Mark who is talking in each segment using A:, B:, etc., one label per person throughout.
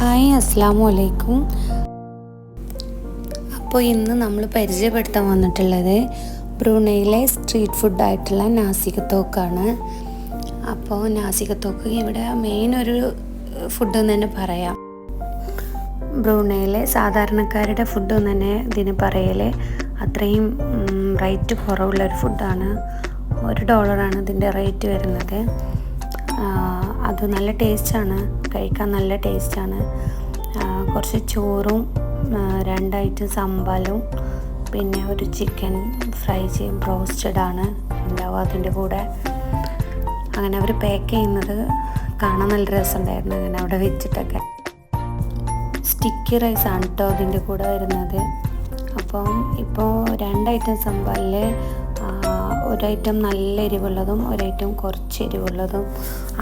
A: Hi അസ്സാം വലൈക്കും അപ്പോൾ ഇന്ന് നമ്മൾ പരിചയപ്പെടുത്താൻ വന്നിട്ടുള്ളത് ബ്രൂണയിലെ സ്ട്രീറ്റ് ഫുഡായിട്ടുള്ള നാസികത്തോക്കാണ്. അപ്പോൾ നാസികത്തോക്ക് ഇവിടെ മെയിൻ ഒരു ഫുഡ് എന്ന് തന്നെ പറയാം. ബ്രൂണയിലെ സാധാരണക്കാരുടെ ഫുഡ് എന്ന് തന്നെ ഇതിന് പറയൽ. അത്രയും റേറ്റ് കുറവുള്ളൊരു ഫുഡാണ് ഒരു ഡോളറാണ് ഇതിന്റെ റേറ്റ് വരുന്നത്. അത് നല്ല ടേസ്റ്റാണ് കഴിക്കാൻ നല്ല ടേസ്റ്റാണ്. കുറച്ച് ചോറും രണ്ട് ഐറ്റം സമ്പാലും പിന്നെ ഒരു ചിക്കൻ ഫ്രൈ ചെയ്യും. ബ്രോസ്റ്റഡ് ആണ് ഉണ്ടാവും അതിന്റെ കൂടെ. അങ്ങനെ അവർ പാക്ക് ചെയ്യുന്നത് കാണാൻ നല്ല രസമുണ്ടായിരുന്നു. അങ്ങനെ അവിടെ വെച്ചിട്ടൊക്കെ. സ്റ്റിക്കി റൈസ് ആണ് കേട്ടോ അതിന്റെ കൂടെ വരുന്നത്. അപ്പം ഇപ്പോൾ രണ്ട് ഐറ്റം സമ്പാലിൽ ഒരു ഐറ്റം നല്ല എരിവുള്ളതും ഒരു ഐറ്റം കുറച്ച് എരിവുള്ളതും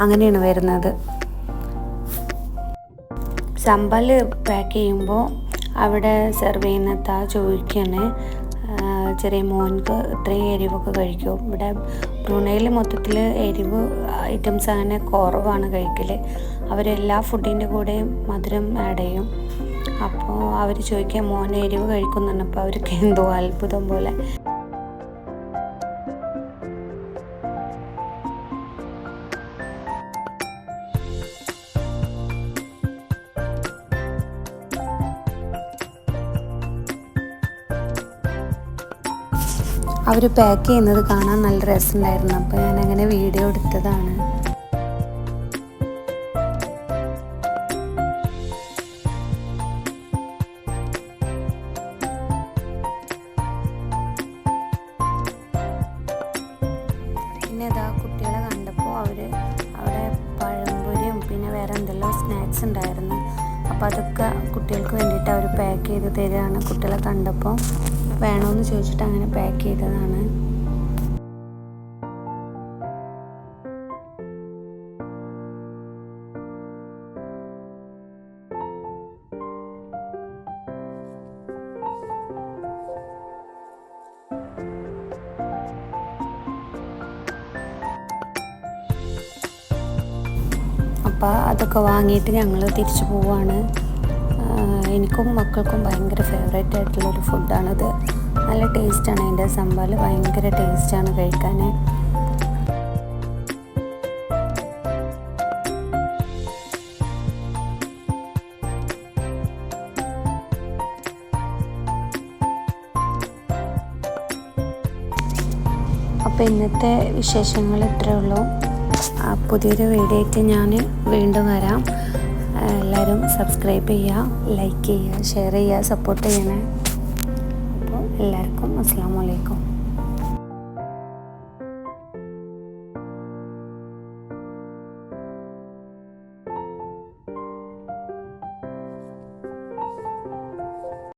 A: അങ്ങനെയാണ് വരുന്നത്. സമ്പൽ പാക്ക് ചെയ്യുമ്പോൾ അവിടെ സെർവ് ചെയ്യുന്നത് താ ചോദിക്കുകയാണ് ചെറിയ മോൻക്ക് ഇത്രയും എരിവൊക്കെ കഴിക്കും. ഇവിടെ ബ്രൂണയിൽ മൊത്തത്തിൽ എരിവ് ഐറ്റംസ് അങ്ങനെ കുറവാണ് കഴിക്കൽ അവരെല്ലാ ഫുഡിന്റെ കൂടെ മധുരം ആഡ് ചെയ്യും. അപ്പോൾ അവർ ചോദിക്കാൻ മോൻ എരിവ് കഴിക്കുന്നുണ്ട്. അപ്പോൾ അവർക്ക് എന്തോ അത്ഭുതം പോലെ. അവർ പാക്ക് ചെയ്യുന്നത് കാണാൻ നല്ല രസമുണ്ടായിരുന്നു. അപ്പോൾ ഞാൻ അങ്ങനെ വീഡിയോ എടുത്തതാണ്. പിന്നെ ഇതാ കുട്ടികളെ കണ്ടപ്പോൾ അവർ അവിടെ പഴംപൊരിയും പിന്നെ വേറെ എന്തെല്ലാം സ്നാക്സ് ഉണ്ടായിരുന്നു. അപ്പോൾ അതൊക്കെ കുട്ടികൾക്ക് വേണ്ടിയിട്ട് അവർ പാക്ക് ചെയ്ത് തരികയാണ് കുട്ടികളെ കണ്ടപ്പോൾ വേണമെന്ന് ചോദിച്ചിട്ട് അങ്ങനെ പാക്ക് ചെയ്തതാണ്. അപ്പോൾ അതൊക്കെ വാങ്ങിയിട്ട് ഞങ്ങൾ തിരിച്ചു പോവാണ്. എനിക്കും മക്കൾക്കും ഭയങ്കര ഫേവറേറ്റ് ആയിട്ടുള്ളൊരു ഫുഡാണിത് നല്ല ടേസ്റ്റാണ് അതിന്റെ സമ്പാൽ ഭയങ്കര ടേസ്റ്റാണ് കഴിക്കാൻ. അപ്പോൾ ഇന്നത്തെ വിശേഷങ്ങൾ ഇത്രയേ ഉള്ളൂ. പുതിയൊരു വീഡിയോ ആയിട്ട് ഞാൻ വീണ്ടും വരാം. എല്ലാവരും സബ്സ്ക്രൈബ് ചെയ്യുക ലൈക്ക് ചെയ്യുക ഷെയർ ചെയ്യുക സപ്പോർട്ട് ചെയ്യണേ. അപ്പോൾ എല്ലാവർക്കും അസ്സാം വലൈക്കും